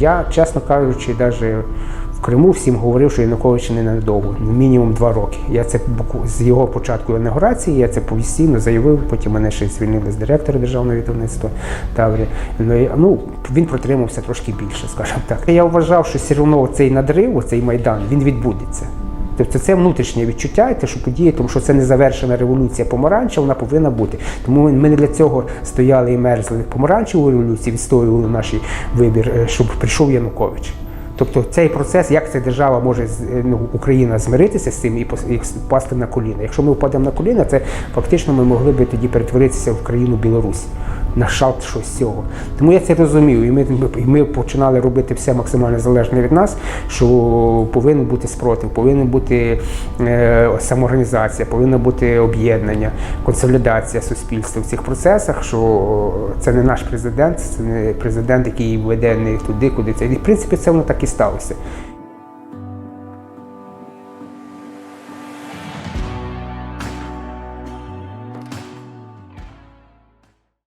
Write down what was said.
я, чесно кажучи, навіть в Криму всім говорив, що Янукович не надовго, мінімум два роки. Я це з його початку інаугурації, я це постійно заявив. Потім мене ще звільнили з директора державного відомництва Таврі. Ну, ну він протримався трошки більше, скажімо так. Я вважав, що все одно цей надрив, цей майдан, він відбудеться. Тобто це внутрішнє відчуття, і те, що подіє, тому що це не завершена революція помаранча, вона повинна бути. Тому ми- не для цього стояли і мерзли помаранчеву революцію, відстоювали наш вибір, е, щоб прийшов Янукович. Тобто цей процес, як ця держава може е, ну, Україна змиритися з цим і впасти на коліна. Якщо ми впадемо на коліна, це фактично ми могли би тоді перетворитися в країну Білорусь. На шалт щось цього. Тому я це розумів, і ми, і ми починали робити все максимально залежне від нас, що повинен бути спротив, повинна бути е, самоорганізація, повинно бути об'єднання, консолідація суспільства в цих процесах, що це не наш президент, це не президент, який веде не туди, куди це. І в принципі це воно так і сталося.